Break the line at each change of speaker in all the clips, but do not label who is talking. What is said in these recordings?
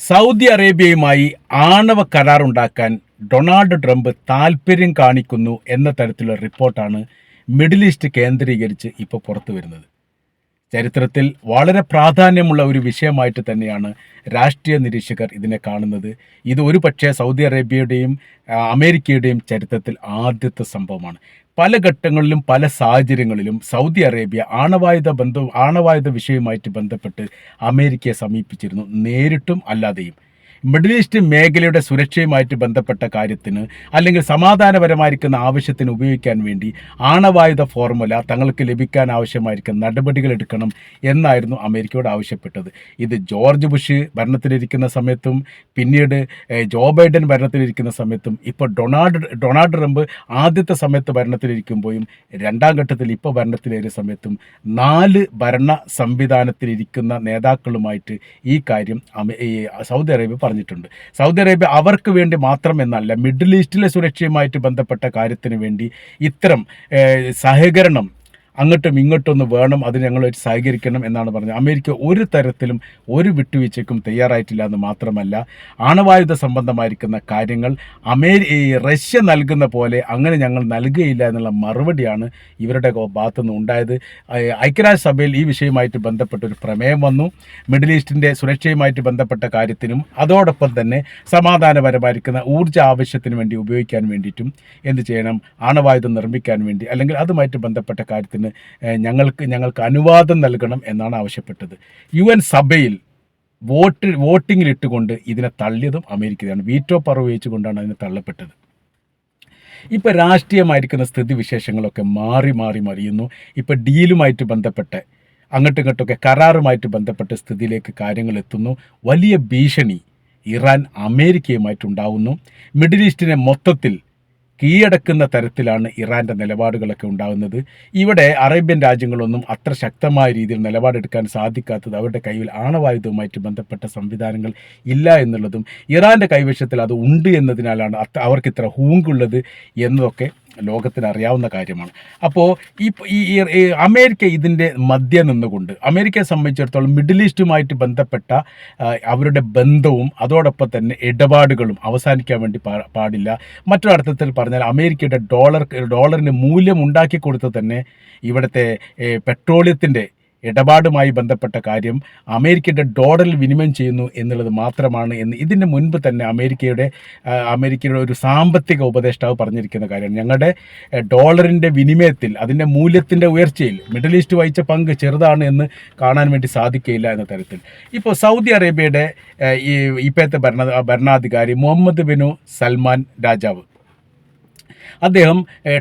Saudi അറേബ്യയുമായി ആണവ കരാറുണ്ടാക്കാൻ Donald Trump താൽപ്പര്യം കാണിക്കുന്നു എന്ന തരത്തിലുള്ള റിപ്പോർട്ടാണ് മിഡിൽ ഈസ്റ്റ് കേന്ദ്രീകരിച്ച് ഇപ്പോൾ പുറത്തു വരുന്നത്. ചരിത്രത്തിൽ വളരെ പ്രാധാന്യമുള്ള ഒരു വിഷയമായിട്ട് തന്നെയാണ് രാഷ്ട്രീയ നിരീക്ഷകർ ഇതിനെ കാണുന്നത്. ഇത് ഒരു പക്ഷേ സൗദി അറേബ്യയുടെയും അമേരിക്കയുടെയും ചരിത്രത്തിൽ ആദ്യത്തെ സംഭവമാണ്. പല ഘട്ടങ്ങളിലും പല സാഹചര്യങ്ങളിലും സൗദി അറേബ്യ ആണവായുധ ബന്ധം ആണവായുധ വിഷയവുമായിട്ട് ബന്ധപ്പെട്ട് അമേരിക്കയെ സമീപിച്ചിരുന്നു നേരിട്ടും അല്ലാതെയും. മിഡിൽ ഈസ്റ്റ് മേഖലയുടെ സുരക്ഷയുമായിട്ട് ബന്ധപ്പെട്ട കാര്യത്തിന് അല്ലെങ്കിൽ സമാധാനപരമായിരിക്കുന്ന ആവശ്യത്തിന് ഉപയോഗിക്കാൻ വേണ്ടി ആണവായുധ ഫോർമുല തങ്ങൾക്ക് ലഭിക്കാൻ ആവശ്യമായിരിക്കുന്ന നടപടികൾ എടുക്കണം എന്നായിരുന്നു അമേരിക്കയോട് ആവശ്യപ്പെട്ടത്. ഇത് ജോർജ് ബുഷ് ഭരണത്തിലിരിക്കുന്ന സമയത്തും പിന്നീട് ജോ ബൈഡൻ ഭരണത്തിലിരിക്കുന്ന സമയത്തും ഇപ്പോൾ ഡൊണാൾഡ് ഡൊണാൾഡ് ട്രംപ് ആദ്യത്തെ സമയത്ത് ഭരണത്തിലിരിക്കുമ്പോഴും രണ്ടാം ഘട്ടത്തിൽ ഇപ്പോൾ ഭരണത്തിലേറിയ സമയത്തും നാല് ഭരണ സംവിധാനത്തിലിരിക്കുന്ന നേതാക്കളുമായിട്ട് ഈ കാര്യം സൗദി അറേബ്യ പറഞ്ഞിട്ടുണ്ട്. സൗദി അറേബ്യ അവർക്ക് വേണ്ടി മാത്രം എന്നല്ല മിഡിൽ ഈസ്റ്റിലെ സുരക്ഷയുമായിട്ട് ബന്ധപ്പെട്ട കാര്യത്തിന് വേണ്ടി ഇത്തരം സഹകരണം അങ്ങോട്ടും ഇങ്ങോട്ടും ഒന്ന് വേണം അത് ഞങ്ങൾ സഹകരിക്കണം എന്നാണ് പറഞ്ഞത്. അമേരിക്ക ഒരു തരത്തിലും ഒരു വിട്ടുവീഴ്ചയ്ക്കും തയ്യാറായിട്ടില്ല എന്ന് മാത്രമല്ല ആണവായുധ സംബന്ധമായിരിക്കുന്ന കാര്യങ്ങൾ അമേരി റഷ്യ നൽകുന്ന പോലെ അങ്ങനെ ഞങ്ങൾ നൽകുകയില്ല എന്നുള്ള മറുപടിയാണ് ഇവരുടെ ഭാഗത്തു നിന്ന് ഉണ്ടായത്. ഐക്യരാഷ്ട്രസഭയിൽ ഈ വിഷയവുമായിട്ട് ബന്ധപ്പെട്ട ഒരു പ്രമേയം വന്നു. മിഡിൽ ഈസ്റ്റിന്റെ സുരക്ഷയുമായിട്ട് ബന്ധപ്പെട്ട കാര്യത്തിനും അതോടൊപ്പം തന്നെ സമാധാനപരമായിരിക്കുന്ന ഊർജ ആവശ്യത്തിന് വേണ്ടി ഉപയോഗിക്കാൻ വേണ്ടിയിട്ടും എന്ത് ചെയ്യണം? ആണവായുധം നിർമ്മിക്കാൻ വേണ്ടി അല്ലെങ്കിൽ അതുമായിട്ട് ബന്ധപ്പെട്ട കാര്യത്തിന് ഏഹ്, ഞങ്ങൾക്ക് ഞങ്ങൾക്ക് അനുവാദം നൽകണം എന്നാണ് ആവശ്യപ്പെട്ടത്. യു എൻ സഭയിൽ വോട്ട് വോട്ടിങ്ങിലിട്ടുകൊണ്ട് ഇതിനെ തള്ളിയതും അമേരിക്കയാണ്. വീറ്റോ പവർ കൊണ്ടാണ് അതിനെ തള്ളപ്പെട്ടത്. ഇപ്പോൾ രാഷ്ട്രീയമായിരിക്കുന്ന സ്ഥിതിവിശേഷങ്ങളൊക്കെ മാറി മാറി മറിയുന്നു. ഇപ്പോൾ ഡീലുമായിട്ട് ബന്ധപ്പെട്ട് അങ്ങോട്ടും ഇങ്ങോട്ടൊക്കെ കരാറുമായിട്ട് ബന്ധപ്പെട്ട സ്ഥിതിയിലേക്ക് കാര്യങ്ങൾ എത്തുന്നു. വലിയ ഭീഷണി ഇറാൻ അമേരിക്കയുമായിട്ടുണ്ടാവുന്നു മിഡിൽ ഈസ്റ്റിനെ മൊത്തത്തിൽ കീഴടക്കുന്ന തരത്തിലാണ് ഇറാന്റെ നിലപാടുകളൊക്കെ ഉണ്ടാകുന്നത്. ഇവിടെ അറേബ്യൻ രാജ്യങ്ങളൊന്നും അത്ര ശക്തമായ രീതിയിൽ നിലപാടെടുക്കാൻ സാധിക്കാത്തത് അവരുടെ കയ്യിൽ ആണവായുധവുമായിട്ട് ബന്ധപ്പെട്ട സംവിധാനങ്ങൾ ഇല്ല എന്നുള്ളതും ഇറാന്റെ കൈവശത്തിൽ അത് ഉണ്ട് എന്നതിനാലാണ് അവർക്ക് ഇത്ര ഹൂങ്കുള്ളത് എന്നതൊക്കെ ലോകത്തിന് അറിയാവുന്ന കാര്യമാണ്. അപ്പോൾ ഈ അമേരിക്ക ഇതിന്റെ മധ്യ നിന്നുകൊണ്ട് അമേരിക്കയെ സംബന്ധിച്ചിടത്തോളം മിഡിൽ ഈസ്റ്റുമായിട്ട് ബന്ധപ്പെട്ട അവരുടെ ബന്ധവും അതോടൊപ്പം തന്നെ ഇടപാടുകളും അവസാനിക്കാൻ വേണ്ടി പാടില്ല. പാടില്ല മറ്റൊരർത്ഥത്തിൽ പറഞ്ഞാൽ അമേരിക്കയുടെ ഡോളർ ഡോളറിന് മൂല്യം ഉണ്ടാക്കി കൊടുത്ത് തന്നെ ഇവിടുത്തെ പെട്രോളിയത്തിന്റെ ഇടപാടുമായി ബന്ധപ്പെട്ട കാര്യം അമേരിക്കയുടെ ഡോളറിൽ വിനിമയം ചെയ്യുന്നു എന്നുള്ളത് മാത്രമാണ് എന്ന് ഇതിന് മുൻപ് തന്നെ അമേരിക്കയുടെ അമേരിക്കയുടെ ഒരു സാമ്പത്തിക ഉപദേഷ്ടാവ് പറഞ്ഞിരിക്കുന്ന കാര്യമാണ് ഞങ്ങളുടെ ഡോളറിന്റെ വിനിമയത്തിൽ അതിന്റെ മൂല്യത്തിന്റെ ഉയർച്ചയിൽ മിഡിൽ ഈസ്റ്റ് വഹിച്ച പങ്ക് ചെറുതാണ് എന്ന് കാണാൻ വേണ്ടി സാധിക്കുകയില്ല എന്ന തരത്തിൽ. ഇപ്പോൾ സൗദി അറേബ്യയുടെ ഈ ഇപ്പോഴത്തെ ഭരണ ഭരണാധികാരി മുഹമ്മദ് ബിനു സൽമാൻ രാജാവ് അദ്ദേഹം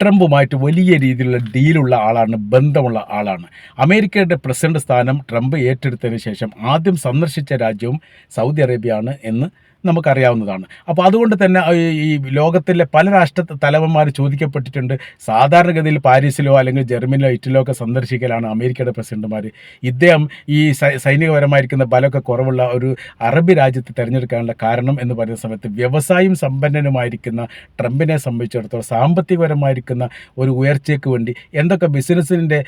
ട്രംപുമായിട്ട് വലിയ രീതിയിലുള്ള ഡീലുള്ള ആളാണ് ബന്ധമുള്ള ആളാണ്. അമേരിക്കയുടെ പ്രസിഡന്റ് സ്ഥാനം ട്രംപ് ഏറ്റെടുത്തതിന് ശേഷം ആദ്യം സന്ദർശിച്ച രാജ്യവും സൗദി അറേബ്യയാണ് എന്ന് നമുക്കറിയാവുന്നതാണ്. അപ്പോൾ അതുകൊണ്ട് തന്നെ ഈ- ലോകത്തിലെ പല രാഷ്ട്ര തലവന്മാർ ചോദിക്കപ്പെട്ടിട്ടുണ്ട്. സാധാരണഗതിയിൽ പാരീസിലോ അല്ലെങ്കിൽ ജർമ്മനിലോ ഇറ്റലിയോ ഒക്കെ സന്ദർശിക്കലാണ് അമേരിക്കയുടെ പ്രസിഡന്റുമാർ ഇദ്ദേഹം ഈ സൈനികപരമായിരിക്കുന്ന ബലമൊക്കെ കുറവുള്ള ഒരു അറബ് രാജ്യത്ത് തിരഞ്ഞെടുക്കാനുള്ള കാരണം എന്ന് പറയുന്ന സമയത്ത് വ്യവസായം സമ്പന്നനുമായിരിക്കുന്ന ട്രംപിനെ സംബന്ധിച്ചിടത്തോളം സാമ്പത്തികപരമായിരിക്കുന്ന ഒരു ഉയർച്ചയ്ക്ക് വേണ്ടി എന്തൊക്കെ ബിസിനസ്സിന്റെ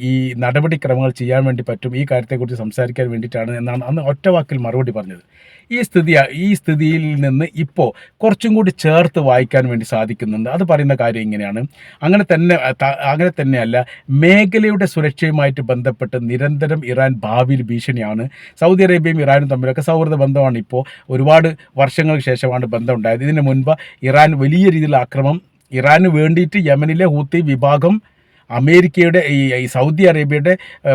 ഈ നടപടിക്രമങ്ങൾ ചെയ്യാൻ വേണ്ടി പറ്റും ഈ കാര്യത്തെക്കുറിച്ച് സംസാരിക്കാൻ വേണ്ടിയിട്ടാണ് എന്നാണ് അന്ന് ഒറ്റ വാക്കിൽ മറുപടി പറഞ്ഞത്. ഈ സ്ഥിതി ഈ സ്ഥിതിയിൽ നിന്ന് ഇപ്പോൾ കുറച്ചും കൂടി ചേർത്ത് വായിക്കാൻ വേണ്ടി സാധിക്കുന്നുണ്ട്. അത് പറയുന്ന കാര്യം ഇങ്ങനെയാണ്. അങ്ങനെ തന്നെ അങ്ങനെ തന്നെയല്ല മേഖലയുടെ സുരക്ഷയുമായിട്ട് ബന്ധപ്പെട്ട് നിരന്തരം ഇറാൻ ഭാവിയിൽ ഭീഷണിയാണ്. സൗദി അറേബ്യയും ഇറാനും തമ്മിലൊക്കെ സൗഹൃദ ബന്ധമാണ് ഇപ്പോൾ ഒരുപാട് വർഷങ്ങൾക്ക് ശേഷമാണ് ബന്ധം ഉണ്ടായത്. ഇതിന് മുൻപ് ഇറാൻ വലിയ രീതിയിലുള്ള ആക്രമം ഇറാന് വേണ്ടിയിട്ട് യമനിലെ ഹൂത്തി വിഭാഗം അമേരിക്കയുടെ ഈ ഈ സൗദി അറേബ്യയുടെ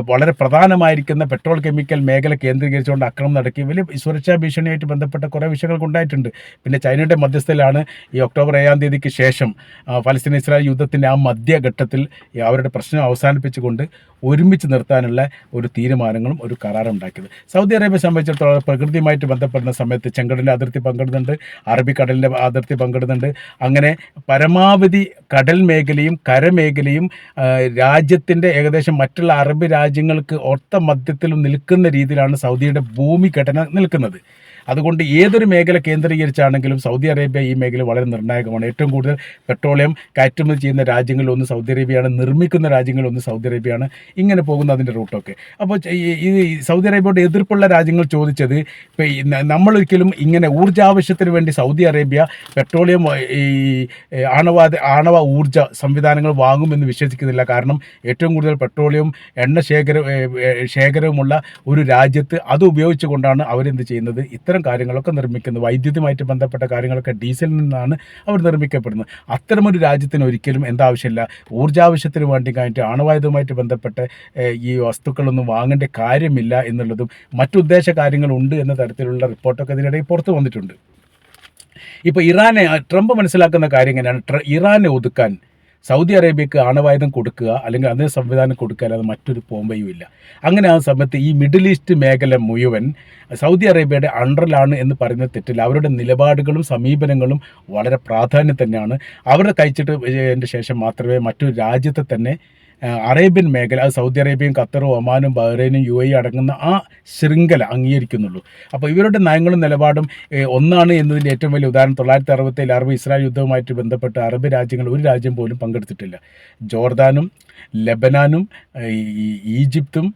വളരെ പ്രധാനമായിരിക്കുന്ന പെട്രോൾ കെമിക്കൽ മേഖല കേന്ദ്രീകരിച്ചുകൊണ്ട് ആക്രമണം നടക്കുകയും വലിയ സുരക്ഷാ ഭീഷണിയായിട്ട് ബന്ധപ്പെട്ട കുറേ വിഷയങ്ങൾക്ക് ഉണ്ടായിട്ടുണ്ട്. പിന്നെ ചൈനയുടെ മധ്യസ്ഥയിലാണ് ഈ ഒക്ടോബർ ഏഴാം തീയതിക്ക് ശേഷം ഫലസ്തീൻ ഇസ്രായേൽ യുദ്ധത്തിന്റെ ആ മധ്യഘട്ടത്തിൽ അവരുടെ പ്രശ്നം അവസാനിപ്പിച്ചുകൊണ്ട് ഒരുമിച്ച് നിർത്താനുള്ള ഒരു തീരുമാനങ്ങളും ഒരു കരാറും ഉണ്ടാക്കിയത്. സൗദി അറേബ്യ സംബന്ധിച്ചിടത്തോളം പ്രകൃതിയുമായിട്ട് ബന്ധപ്പെടുന്ന സമയത്ത് ചെങ്കടലിന്റെ അതിർത്തി പങ്കിടുന്നുണ്ട് അറബിക്കടലിന്റെ അതിർത്തി പങ്കിടുന്നുണ്ട്. അങ്ങനെ പരമാവധി കടൽ മേഖലയും കരമേഖലയും രാജ്യത്തിന്റെ ഏകദേശം മറ്റുള്ള അറബ് രാജ്യങ്ങൾക്ക് ഒത്ത മധ്യത്തിലും നിൽക്കുന്ന രീതിയിലാണ് സൗദിയുടെ ഭൂമി ഘടന നിൽക്കുന്നത്. അതുകൊണ്ട് ഏതൊരു മേഖല കേന്ദ്രീകരിച്ചാണെങ്കിലും സൗദി അറേബ്യ ഈ മേഖല വളരെ നിർണായകമാണ്. ഏറ്റവും കൂടുതൽ പെട്രോളിയം കയറ്റുമതി ചെയ്യുന്ന രാജ്യങ്ങളിലൊന്ന് സൗദി അറേബ്യയാണ് നിർമ്മിക്കുന്ന രാജ്യങ്ങളിലൊന്ന് സൗദി അറേബ്യയാണ്. ഇങ്ങനെ പോകുന്ന അതിന്റെ റൂട്ടൊക്കെ. അപ്പോൾ ഈ സൗദി അറേബ്യയുടെ എതിർപ്പുള്ള രാജ്യങ്ങൾ ചോദിച്ചത് ഇപ്പം നമ്മളൊരിക്കലും ഇങ്ങനെ ഊർജാവശ്യത്തിന് വേണ്ടി സൗദി അറേബ്യ പെട്രോളിയം ഈ ആണവ ആണവ ഊർജ സംവിധാനങ്ങൾ വാങ്ങുമെന്ന് വിശ്വസിക്കുന്നില്ല. കാരണം ഏറ്റവും കൂടുതൽ പെട്രോളിയം എണ്ണ ശേഖര ശേഖരവുമുള്ള ഒരു രാജ്യത്ത് അത് ഉപയോഗിച്ചുകൊണ്ടാണ് അവരെന്ത് ചെയ്യുന്നത്? ഇത്തരം കാര്യങ്ങളൊക്കെ നിർമ്മിക്കുന്നത് വൈദ്യുതിയുമായിട്ട് ബന്ധപ്പെട്ട കാര്യങ്ങളൊക്കെ ഡീസലിൽ നിന്നാണ് അവർ നിർമ്മിക്കപ്പെടുന്നത്. അത്തരമൊരു രാജ്യത്തിന് ഒരിക്കലും എന്താവശ്യമില്ല. ഊർജാവശ്യത്തിന് വേണ്ടി കഴിഞ്ഞിട്ട് ആണവായുധവുമായിട്ട് ബന്ധപ്പെട്ട് ഈ വസ്തുക്കളൊന്നും വാങ്ങേണ്ട കാര്യമില്ല എന്നുള്ളതും മറ്റുദ്ദേശ കാര്യങ്ങളുണ്ട് എന്ന തരത്തിലുള്ള റിപ്പോർട്ടൊക്കെ ഇതിനിടയിൽ പുറത്തു വന്നിട്ടുണ്ട്. ഇപ്പോൾ ഇറാനെ ട്രംപ് മനസ്സിലാക്കുന്ന കാര്യം എങ്ങനെയാണ്? ഇറാനെ ഒതുക്കാൻ സൗദി അറേബ്യക്ക് ആണവായുധം കൊടുക്കുക അല്ലെങ്കിൽ അതേ സംവിധാനം കൊടുക്കുക അല്ലാതെ മറ്റൊരു പോംവയും ഇല്ല. അങ്ങനെ ആ സമയത്ത് ഈ മിഡിൽ ഈസ്റ്റ് മേഖല മുഴുവൻ സൗദി അറേബ്യയുടെ അണ്ടറിലാണ് എന്ന് പറയുന്ന തെറ്റില്ല അവരുടെ നിലപാടുകളും സമീപനങ്ങളും വളരെ പ്രാധാന്യം തന്നെയാണ്. അവരുടെ കഴിച്ചിട്ട് ശേഷം മാത്രമേ മറ്റൊരു രാജ്യത്തെ തന്നെ അറേബ്യൻ മേഖല അത് സൗദി അറേബ്യയും ഖത്തറും ഒമാനും ബഹ്റൈനും യു എ അടങ്ങുന്ന ആ ശൃംഖല അംഗീകരിക്കുന്നുള്ളൂ. അപ്പോൾ ഇവരുടെ നയങ്ങളും നിലപാടും ഒന്നാണ് എന്നതിന്റെ ഏറ്റവും വലിയ ഉദാഹരണം തൊള്ളായിരത്തി അറുപത്തേഴ് അറബ് ഇസ്രായേൽ യുദ്ധവുമായിട്ട് ബന്ധപ്പെട്ട് അറബ് രാജ്യങ്ങൾ ഒരു രാജ്യം പോലും പങ്കെടുത്തിട്ടില്ല. ജോർദാനും ലബനാനും ഈജിപ്തും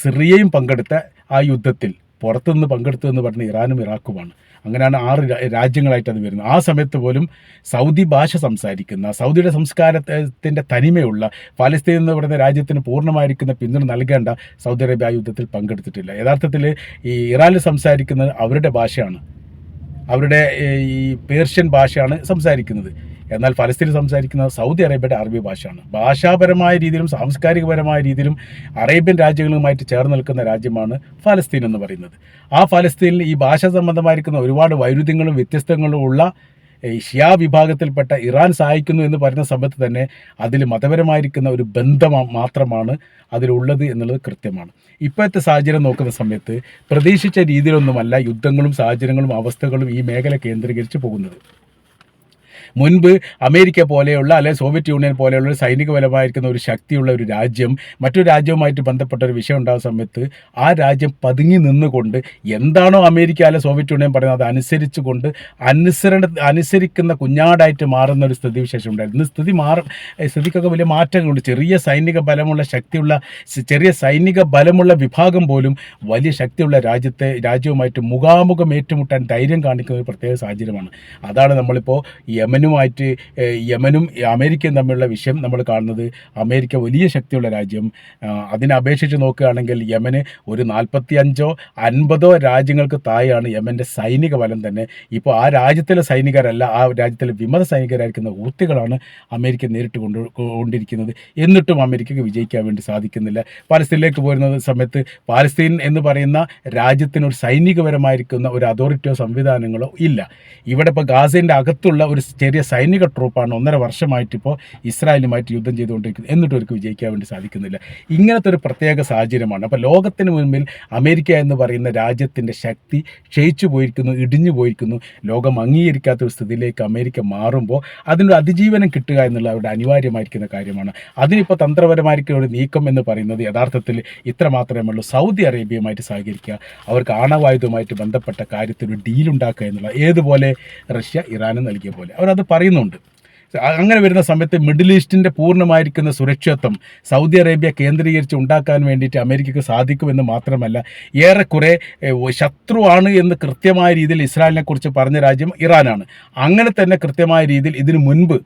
സിറിയയും പങ്കെടുത്ത ആ യുദ്ധത്തിൽ പുറത്തുനിന്ന് പങ്കെടുത്തു എന്ന് പറഞ്ഞ ഇറാനും ഇറാഖുമാണ്. അങ്ങനെയാണ് ആറ് രാജ്യങ്ങളായിട്ട് അത് വരുന്നത്. ആ സമയത്ത് പോലും സൗദി ഭാഷ സംസാരിക്കുന്ന സൗദിയുടെ സംസ്കാരത്തിന്റെ തനിമയുള്ള പാലസ്തീൻ എന്ന് പറയുന്ന രാജ്യത്തിന് പൂർണമായിരിക്കുന്ന പിന്തുണ നൽകേണ്ട സൗദി അറേബ്യ യുദ്ധത്തിൽ പങ്കെടുത്തിട്ടില്ല. യഥാർത്ഥത്തിൽ ഈ ഇറാനിൽ സംസാരിക്കുന്നത് അവരുടെ ഭാഷയാണ്. അവരുടെ ഈ പേർഷ്യൻ ഭാഷയാണ് സംസാരിക്കുന്നത്. എന്നാൽ ഫലസ്തീൻ സംസാരിക്കുന്നത് സൗദി അറേബ്യയുടെ അറബി ഭാഷയാണ്. ഭാഷാപരമായ രീതിയിലും സാംസ്കാരികപരമായ രീതിയിലും അറേബ്യൻ രാജ്യങ്ങളുമായിട്ട് ചേർന്ന് നിൽക്കുന്ന രാജ്യമാണ് ഫലസ്തീൻ എന്ന് പറയുന്നത്. ആ ഫലസ്തീനിൽ ഈ ഭാഷ സംബന്ധമായിരിക്കുന്ന ഒരുപാട് വൈരുദ്ധ്യങ്ങളും വ്യത്യസ്തങ്ങളും ഉള്ള ഷിയ വിഭാഗത്തിൽപ്പെട്ട ഇറാൻ സഹായിക്കുന്നു എന്ന് പറയുന്ന സമയത്ത് തന്നെ അതിൽ മതപരമായിരിക്കുന്ന ഒരു ബന്ധം മാത്രമാണ് അതിലുള്ളത് എന്നുള്ളത് കൃത്യമാണ്. ഇപ്പോഴത്തെ സാഹചര്യം നോക്കുന്ന സമയത്ത് പ്രതീക്ഷിച്ച രീതിയിലൊന്നുമല്ല യുദ്ധങ്ങളും സാഹചര്യങ്ങളും അവസ്ഥകളും ഈ മേഖല കേന്ദ്രീകരിച്ച് പോകുന്നത്. മുൻപ് അമേരിക്ക പോലെയുള്ള അല്ലെ സോവിയറ്റ് യൂണിയൻ പോലെയുള്ള ഒരു സൈനിക ബലമായിരിക്കുന്ന ഒരു ശക്തിയുള്ള ഒരു രാജ്യം മറ്റൊരു രാജ്യവുമായിട്ട് ബന്ധപ്പെട്ട ഒരു വിഷയം ഉണ്ടാകുന്ന സമയത്ത് ആ രാജ്യം പതുങ്ങി നിന്നുകൊണ്ട് എന്താണോ അമേരിക്ക അല്ലെ സോവിയറ്റ് യൂണിയൻ പറയുന്നത് അനുസരിച്ചു കൊണ്ട് അനുസരണ അനുസരിക്കുന്ന കുഞ്ഞാടായിട്ട് മാറുന്ന ഒരു സ്ഥിതിവിശേഷം ഉണ്ടായിരുന്നു. സ്ഥിതി മാറും സ്ഥിതിക്കൊക്കെ വലിയ മാറ്റങ്ങളുണ്ട്. ചെറിയ സൈനിക ബലമുള്ള ശക്തിയുള്ള ചെറിയ സൈനിക ബലമുള്ള വിഭാഗം പോലും വലിയ ശക്തിയുള്ള രാജ്യത്തെ രാജ്യവുമായിട്ട് മുഖാമുഖം ഏറ്റുമുട്ടാൻ ധൈര്യം കാണിക്കുന്ന ഒരു പ്രത്യേക സാഹചര്യമാണ്. അതാണ് നമ്മളിപ്പോൾ യമനുമായിട്ട് യമനും അമേരിക്കയും തമ്മിലുള്ള വിഷയം നമ്മൾ കാണുന്നത് അമേരിക്ക വലിയ ശക്തിയുള്ള രാജ്യം. അതിനപേക്ഷിച്ച് നോക്കുകയാണെങ്കിൽ യമന് ഒരു നാൽപ്പത്തി അഞ്ചോ അൻപതോ രാജ്യങ്ങൾക്ക് താഴെയാണ് യമന്റെ സൈനിക ബലം തന്നെ. ഇപ്പോൾ ആ രാജ്യത്തിലെ സൈനികരല്ല ആ രാജ്യത്തിലെ വിമത സൈനികരായിരിക്കുന്ന ഊത്തികളാണ് അമേരിക്ക നേരിട്ട് കൊണ്ട് കൊണ്ടിരിക്കുന്നത്. എന്നിട്ടും അമേരിക്കയ്ക്ക് വിജയിക്കാൻ വേണ്ടി സാധിക്കുന്നില്ല. പാലസ്തീനിലേക്ക് പോരുന്ന സമയത്ത് പാലസ്തീൻ എന്ന് പറയുന്ന രാജ്യത്തിന് ഒരു സൈനികപരമായിരിക്കുന്ന ഒരു അതോറിറ്റിയോ സംവിധാനങ്ങളോ ഇല്ല. ഇവിടെ ഇപ്പോൾ ഗാസേന്റെ അകത്തുള്ള ഒരു ചെറിയ സൈനിക ട്രൂപ്പാണ് ഒന്നര വർഷമായിട്ട് ഇപ്പോൾ ഇസ്രായേലുമായിട്ട് യുദ്ധം ചെയ്തുകൊണ്ടിരിക്കുന്നത്. എന്നിട്ട് അവർക്ക് വിജയിക്കാൻ വേണ്ടി സാധിക്കുന്നില്ല. ഇങ്ങനത്തെ ഒരു പ്രത്യേക സാഹചര്യമാണ്. അപ്പോൾ ലോകത്തിന് മുൻപിൽ അമേരിക്ക എന്ന് പറയുന്ന രാജ്യത്തിന്റെ ശക്തി ക്ഷയിച്ചു പോയിരിക്കുന്നു ഇടിഞ്ഞു പോയിരിക്കുന്നു. ലോകം അംഗീകരിക്കാത്ത ഒരു സ്ഥിതിയിലേക്ക് അമേരിക്ക മാറുമ്പോൾ അതിനൊരു അതിജീവനം കിട്ടുക എന്നുള്ള അവരുടെ അനിവാര്യമായിരിക്കുന്ന കാര്യമാണ്. അതിനിപ്പോൾ തന്ത്രപരമായിരിക്കുന്ന ഒരു നീക്കം എന്ന് പറയുന്നത് യഥാർത്ഥത്തിൽ ഇത്ര മാത്രമേ ഉള്ളൂ സൗദി അറേബ്യയുമായിട്ട് സഹകരിക്കുക അവർക്ക് ആണവായുധവുമായിട്ട് ബന്ധപ്പെട്ട കാര്യത്തിൽ ഒരു ഡീലുണ്ടാക്കുക എന്നുള്ള ഏതുപോലെ റഷ്യ ഇറാനും നൽകിയ പോലെ. അവരത് പറയുന്നുണ്ട്. അങ്ങനെ വരുന്ന സമയത്ത് മിഡിൽ ഈസ്റ്റിന്റെ പൂർണമായിരിക്കുന്ന സുരക്ഷിതത്വം സൗദി അറേബ്യ കേന്ദ്രീകരിച്ച് ഉണ്ടാക്കാൻ വേണ്ടിയിട്ട് അമേരിക്കയ്ക്ക് സാധിക്കുമെന്ന് മാത്രമല്ല ഏറെക്കുറെ ശത്രുവാണ് എന്ന് കൃത്യമായ രീതിയിൽ ഇസ്രായേലിനെക്കുറിച്ച് പറഞ്ഞ രാജ്യം ഇറാനാണ്. അങ്ങനെ തന്നെ കൃത്യമായ രീതിയിൽ ഇതിനു മുൻപ്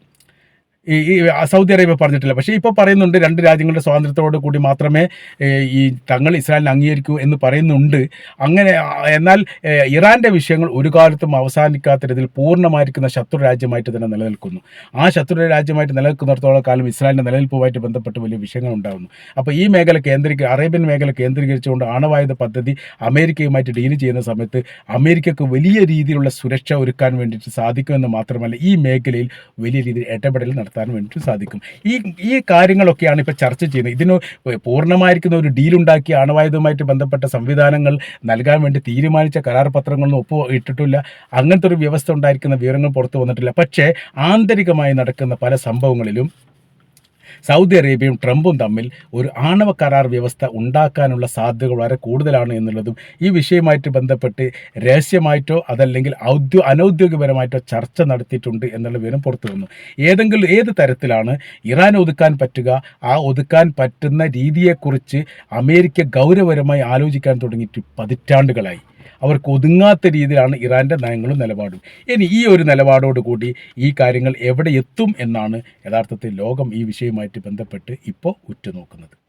ഈ സൗദി അറേബ്യ പറഞ്ഞിട്ടില്ല. പക്ഷേ ഇപ്പോൾ പറയുന്നുണ്ട് രണ്ട് രാജ്യങ്ങളുടെ സ്വാതന്ത്ര്യത്തോടു കൂടി മാത്രമേ ഈ തങ്ങൾ ഇസ്രായേലിനെ അംഗീകരിക്കൂ എന്ന് പറയുന്നുണ്ട്. അങ്ങനെ എന്നാൽ ഇറാന്റെ വിഷയങ്ങൾ ഒരു കാലത്തും അവസാനിക്കാത്ത രീതിയിൽ പൂർണമായിരിക്കുന്ന ശത്രു രാജ്യമായിട്ട് തന്നെ നിലനിൽക്കുന്നു. ആ ശത്രു രാജ്യമായിട്ട് നിലനിൽക്കുന്നിടത്തോളം കാലം ഇസ്രായേലിന്റെ നിലനിൽപ്പുമായിട്ട് ബന്ധപ്പെട്ട് വലിയ വിഷയങ്ങൾ ഉണ്ടാകുന്നു. അപ്പോൾ ഈ മേഖല കേന്ദ്രീക അറേബ്യൻ മേഖല കേന്ദ്രീകരിച്ചുകൊണ്ട് ആണവായുധ പദ്ധതി അമേരിക്കയുമായിട്ട് ഡീൽ ചെയ്യുന്ന സമയത്ത് അമേരിക്കക്ക് വലിയ രീതിയിലുള്ള സുരക്ഷ ഒരുക്കാൻ വേണ്ടിയിട്ട് സാധിക്കുമെന്ന് മാത്രമല്ല ഈ മേഖലയിൽ വലിയ രീതിയിൽ ഇടപെടൽ നടത്താൻ വേണ്ടിയിട്ട് സാധിക്കും. ഈ ഈ കാര്യങ്ങളൊക്കെയാണ് ഇപ്പോൾ ചർച്ച ചെയ്യുന്നത്. ഇതിന് പൂർണമായിരിക്കുന്ന ഒരു ഡീലുണ്ടാക്കി ആണവായുധവുമായിട്ട് ബന്ധപ്പെട്ട സംവിധാനങ്ങൾ നൽകാൻ വേണ്ടി തീരുമാനിച്ച കരാർ പത്രങ്ങളൊന്നും ഒപ്പ് ഇട്ടിട്ടില്ല. അങ്ങനത്തെ ഒരു വ്യവസ്ഥ ഉണ്ടായിരിക്കുന്ന വിവരങ്ങൾ പുറത്തു വന്നിട്ടില്ല. പക്ഷേ ആന്തരികമായി നടക്കുന്ന പല സംഭവങ്ങളിലും സൗദി അറേബ്യയും ട്രംപും തമ്മിൽ ഒരു ആണവ കരാർ വ്യവസ്ഥ ഉണ്ടാക്കാനുള്ള സാധ്യതകൾ വളരെ കൂടുതലാണ് എന്നുള്ളതും ഈ വിഷയമായിട്ട് ബന്ധപ്പെട്ട് രഹസ്യമായിട്ടോ അതല്ലെങ്കിൽ ഔദ്യോ അനൗദ്യോഗികപരമായിട്ടോ ചർച്ച നടത്തിയിട്ടുണ്ട് എന്നുള്ള വിവരം പുറത്തു വന്നു. ഏതെങ്കിലും ഏത് തരത്തിലാണ് ഇറാൻ ഒതുക്കാൻ പറ്റുക? ആ ഒതുക്കാൻ പറ്റുന്ന രീതിയെക്കുറിച്ച് അമേരിക്ക ഗൗരവപരമായി ആലോചിക്കാൻ തുടങ്ങിയിട്ട് പതിറ്റാണ്ടുകളായി. അവർക്ക് ഒതുങ്ങാത്ത രീതിയിലാണ് ഇറാന്റെ നയങ്ങളും നിലപാടും. ഇനി ഈ ഒരു നിലപാടോടുകൂടി ഈ കാര്യങ്ങൾ എവിടെ എത്തും എന്നാണ് യഥാർത്ഥത്തിൽ ലോകം ഈ വിഷയവുമായിട്ട് ബന്ധപ്പെട്ട് ഇപ്പോൾ ഉറ്റുനോക്കുന്നത്.